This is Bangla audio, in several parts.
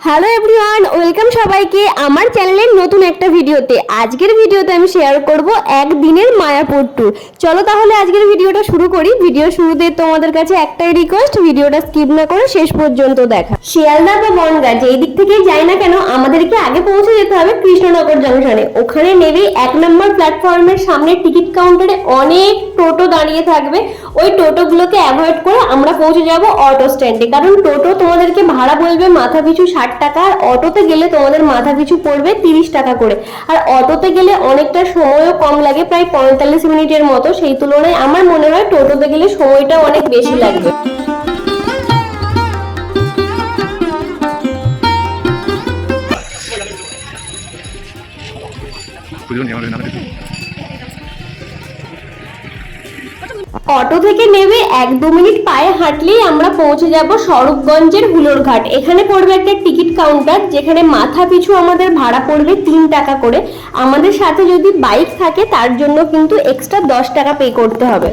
হ্যালো এভরিওয়ান ওয়েলকাম সবাইকে আমার চ্যানেলের নতুন একটা ভিডিওতে। আজকের ভিডিওতে আমি শেয়ার করব একদিনের মায়াপুর ট্যুর চলো তাহলে আজকের ভিডিওটা শুরু করি। ভিডিও শুরুতে তোমাদের কাছে একটাই রিকোয়েস্ট ভিডিওটা স্কিপ না করে শেষ পর্যন্ত দেখা। শিয়ালদা বা বনগা, যেই দিক থেকেই যাই না কেন, আমাদেরকে আগে পৌঁছে যেতে হবে কৃষ্ণনগর জংশনে ওখানে নেবে এক নম্বর প্ল্যাটফর্মের সামনে টিকিট কাউন্টারে অনেক টোটো দাঁড়িয়ে থাকবে। ওই টোটোগুলোকে অ্যাভয়েড করে আমরা পৌঁছে যাব অটো স্ট্যান্ডে কারণ টোটো তোমাদেরকে ভাড়া বলবে, মাথা পিছু ষাট টাকা, আর অটোতে গেলে তোমাদের মাথা পিছু পড়বে তিরিশ টাকা করে। আর অটোতে গেলে অনেকটা সময়ও কম লাগে, প্রায় পঁয়তাল্লিশ মিনিটের মতো। সেই তুলনায় আমার মনে হয় টোটোতে গেলে সময়টা অনেক বেশি লাগবে। পুজো নিয়ে আমাদের নামে। অটো থেকে নেমে এক দু মিনিট পায়ে হাঁটলেই আমরা পৌঁছে যাব স্বরূপগঞ্জের হুলোর ঘাট এখানে পড়বে একটা টিকিট কাউন্টার, যেখানে মাথা পিছু আমাদের ভাড়া পড়বে তিন টাকা করে। আমাদের সাথে যদি বাইক থাকে, তার জন্য কিন্তু এক্সট্রা দশ টাকা পে করতে হবে।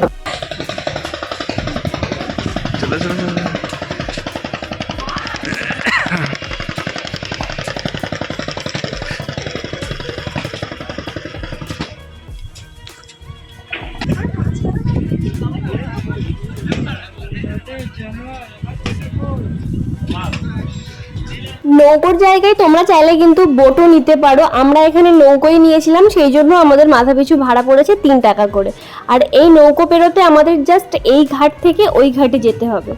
নৌকোর জায়গায় তোমরা চাইলে কিন্তু বোটও নিতে পারো। আমরা এখানে নৌকোই নিয়েছিলাম, সেই জন্য আমাদের মাথা পিছু ভাড়া পড়েছে তিন টাকা করে। আর এই নৌকো পেরোতে আমাদের জাস্ট এই ঘাট থেকে ওই ঘাটে যেতে হবে।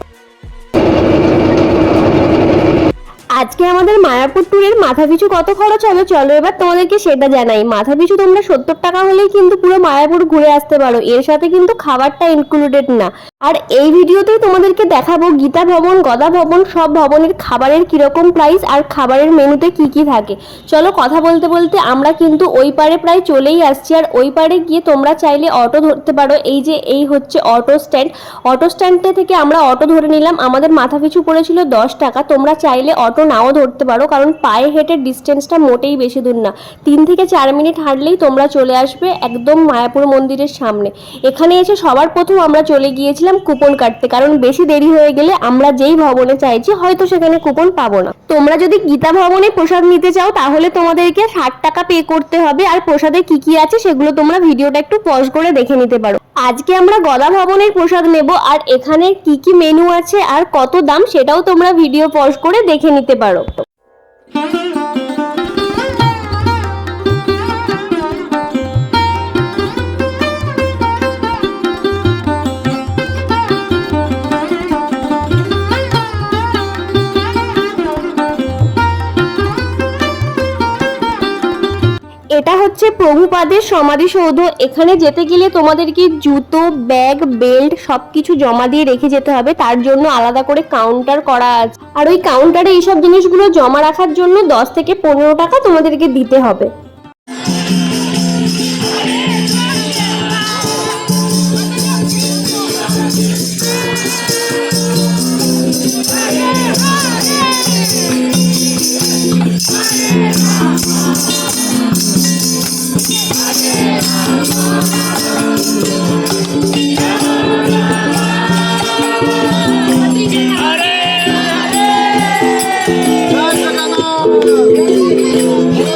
আজকে আমাদের মায়াপুর ট্যুরের মাথা পিছু কত খরচ হবে চলো এবার তোমাদেরকে সেটা জানাই। মাথা পিছু তোমরা সত্তর টাকা হলেই কিন্তু পুরো মায়াপুর ঘুরে আসতে পারো। এর সাথে কিন্তু খাবারটা ইনক্লুডেড না। আর এই ভিডিওতেই তোমাদেরকে দেখাবো গীতা ভবন, গদা ভবন, সব ভবনের খাবারের কীরকম প্রাইস আর খাবারের মেনুতে কি কি থাকে। চলো কথা বলতে বলতে আমরা কিন্তু ওই পারে প্রায় চলেই আসছি। আর ওই পারে গিয়ে তোমরা চাইলে অটো ধরতে পারো। এই যে এই হচ্ছে অটো স্ট্যান্ড অটো স্ট্যান্ডটা থেকে আমরা অটো ধরে নিলাম। আমাদের মাথা পিছু পড়েছিল দশ টাকা। তোমরা চাইলে অটো নাও ধরতে পারো, কারণ পায়ে হেঁটে ডিস্টেন্সটা মোটেই বেশি দূর না। তিন থেকে চার মিনিট হাঁটলেই তোমরা চলে আসবে একদম মায়াপুর মন্দিরের সামনে। এখানে এসে সবার প্রথম আমরা চলে গিয়েছিলাম কুপন কাটতে, কারণ বেশি দেরি হয়ে গেলে আমরা যেই ভবনে চাইছি হয়তো সেখানে কুপন পাবো না। তোমরা যদি গীতা ভবনে প্রসাদ নিতে চাও, তাহলে তোমাদেরকে ষাট টাকা পে করতে হবে, আর প্রসাদে কি কি আছে সেগুলো তোমরা ভিডিওটা একটু পজ করে দেখে নিতে পারো। আজকে আমরা গদা ভবনের প্রসাদ নেব, আর এখানে কি কি মেনু আছে আর কত দাম সেটাও তোমরা ভিডিও পজ করে দেখে নিতে পারো। প্রভুপাদের সমাধিসৌধ, এখানে যেতে গেলে তোমাদেরকে জুতো, ব্যাগ, বেল্ট সবকিছু জমা দিয়ে রেখে যেতে হবে। তার জন্য আলাদা করে কাউন্টার করা আছে। আর ওই কাউন্টারে এইসব জিনিসগুলো জমা রাখার জন্য দশ থেকে পনেরো টাকা তোমাদেরকে দিতে হবে।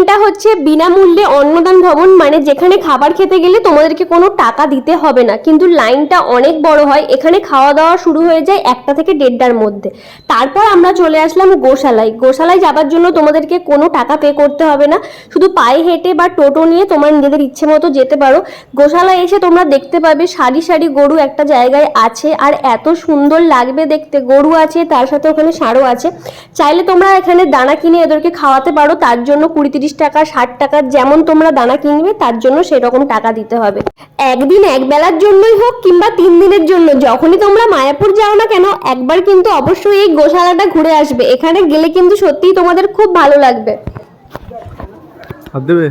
লাইনটা হচ্ছে, বিনামূল্যে অন্নদান ভবন মানে যেখানে খাবার খেতে গেলে তোমাদেরকে কোনো টাকা দিতে হবে না। কিন্তু লাইনটা অনেক বড় হয়, এখানে খাওয়া দাওয়া শুরু হয়ে যায় একটা থেকে দেড়টার মধ্যে। তারপর আমরা চলে আসলাম গোশালায়। গোশালায় যাবার জন্য তোমাদেরকে কোনো টাকা পে করতে হবে না। শুধু পায়ে হেঁটে বা টোটো নিয়ে তোমার নিজেদের ইচ্ছে মতো যেতে পারো। গোশালায় এসে তোমরা দেখতে পাবে, সারি সারি গরু একটা জায়গায় আছে, আর এত সুন্দর লাগবে দেখতে। গরু আছে, তার সাথে ওখানে ষাঁড়ও আছে। চাইলে তোমরা এখানে দানা কিনে এদেরকে খাওয়াতে পারো, তার জন্য কুড়ি তিরিশ টাকা, ষাট টাকা যেমন তোমরা দানা কিনবে, তার জন্য সেরকম টাকা দিতে হবে। একদিন এক বেলার জন্যই হোক কিংবা তিন দিনের জন্য, যখনই তোমরা মায়াপুর যাও না কেন, একবার কিন্তু অবশ্যই এই গোশালাটা ঘুরে আসবে। এখানে গেলে কিন্তু সত্যিই তোমাদের খুব ভালো লাগবে। দেবে?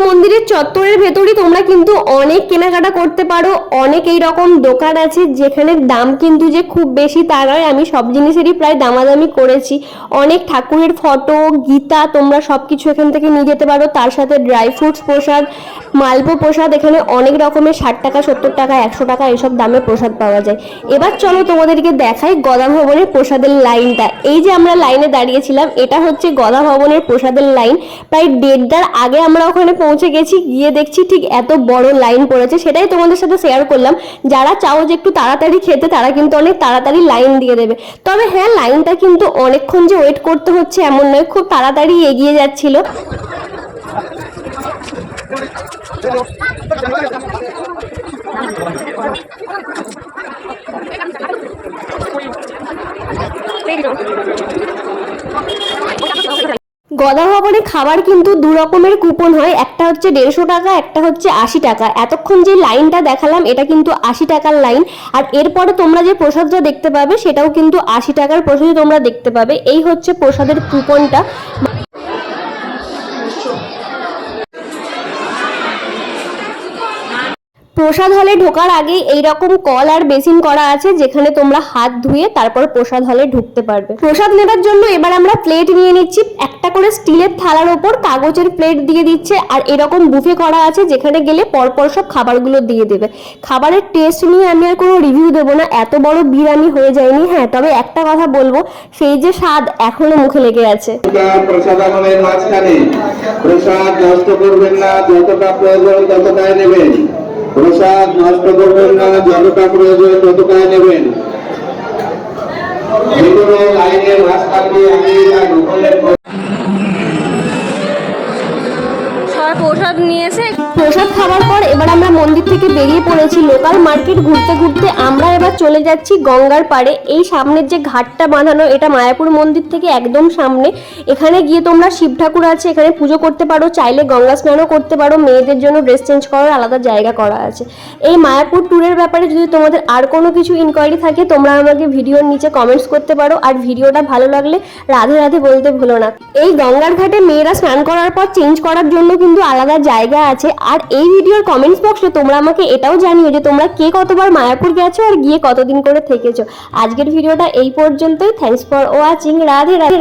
Come মন্দিরের চত্বরের ভেতরই তোমরা কিন্তু অনেক কেনাকাটা করতে পারো। অনেক এই রকম দোকান আছে যেখানে দাম কিন্তু যে খুব বেশি তা নয়। আমি সব জিনিসেরই প্রায় দামাদামি করেছি। অনেক ঠাকুরের ফটো, গীতা তোমরা সব কিছু এখান থেকে নিয়ে যেতে পারো। তার সাথে ড্রাই ফ্রুটস প্রসাদ, মালপো প্রসাদ, এখানে অনেক রকমের ষাট টাকা, সত্তর টাকা, একশো টাকা এসব দামে প্রসাদ পাওয়া যায়। এবার চলো তোমাদেরকে দেখাই গদা ভবনের প্রসাদের লাইনটা। এই যে আমরা লাইনে দাঁড়িয়েছিলাম, এটা হচ্ছে গদা ভবনের প্রসাদের লাইন। প্রায় দেড়টার আগে আমরা ওখানে পৌঁছে গেছি, গিয়ে দেখছি ঠিক এত বড় লাইন পড়েছে। সেটাই তোমাদের সাথে শেয়ার করলাম। যারা চাও যে একটু তাড়াতাড়ি খেতে, তারা কিন্তু অনেক তাড়াতাড়ি লাইন দিয়ে দেবে। তবে হ্যাঁ লাইনটা কিন্তু অনেকক্ষণ যে ওয়েট করতে হচ্ছে এমন নয়, খুব তাড়াতাড়ি এগিয়ে যাচ্ছিল। গদা ভবনে খাবার কিন্তু দু রকমের কুপন হয়। একটা হচ্ছে দেড়শো টাকা, একটা হচ্ছে আশি টাকা। এতক্ষণ যে লাইনটা দেখালাম, এটা কিন্তু আশি টাকার লাইন। আর এরপরে তোমরা যে প্রসাদটা দেখতে পাবে, সেটাও কিন্তু আশি টাকার প্রসাদই তোমরা দেখতে পাবে। এই হচ্ছে প্রসাদের কুপনটা। প্রসাদ হলে ঢোকার আগে এই রকম কল আর বেসিন করা আছে, যেখানে তোমরা হাত ধুয়ে তারপর প্রসাদ হলে ঢুকতে পারবে। প্রসাদ নেবার জন্য এবার আমরা প্লেট নিয়ে নিচ্ছি। একটা করে স্টিলের থালার ওপর কাগজের প্লেট দিয়ে দিচ্ছে, আর এরকম বুফে করা আছে যেখানে গেলে পরপর সব খাবারগুলো দিয়ে দেবে। খাবারের টেস্ট নিয়ে আমি আর কোনো রিভিউ দেবো না, এত বড় বিরিয়ানি হয়ে যায়নি। হ্যাঁ তবে একটা কথা বলব, সেই যে স্বাদ এখনও মুখে লেগে আছে। প্রসাদ নষ্ট করবেন না, যতটা প্রয়োজন ততটাই নেবেন। প্রসাদ নষ্ট করবেন না যতটা প্রয়োজন ততটাই নেবেন। ভিতরে লাইনের রাস্তা দিয়ে আমি প্রসাদ নিয়েছে। প্রসাদ খাওয়ার পর এবার আমরা মন্দির থেকে বেরিয়ে পড়েছি। লোকাল মার্কেট ঘুরতে ঘুরতে আমরা এবার চলে যাচ্ছি গঙ্গার পাড়ে। এই সামনের যে ঘাটটা বাঁধানো, এটা মায়াপুর মন্দির থেকে একদম সামনে। এখানে গিয়ে তোমরা শিব ঠাকুর আছে, এখানে পুজো করতে পারো, চাইলে গঙ্গা স্নানও করতে পারো। মেয়েদের জন্য ড্রেস চেঞ্জ করার আলাদা জায়গা করা আছে। এই মায়াপুর ট্যুরের ব্যাপারে যদি তোমাদের আর কোনো কিছু ইনকোয়ারি থাকে, তোমরা আমাকে ভিডিওর নিচে কমেন্টস করতে পারো। আর ভিডিওটা ভালো লাগলে রাধে রাধে বলতে ভুলো না। এই গঙ্গার ঘাটে মেয়েরা স্নান করার পর চেঞ্জ করার জন্য কিন্তু আলাদা জায়গা আছে। আর এই ভিডিওর কমেন্টস বক্সে তোমরা আমাকে এটাও জানিও যে তোমরা কে কতবার মায়াপুর গেছো আর গিয়ে কতদিন করে থেকেছো। আজকের ভিডিওটা এই পর্যন্তই। Thanks for watching Radhe Radhe.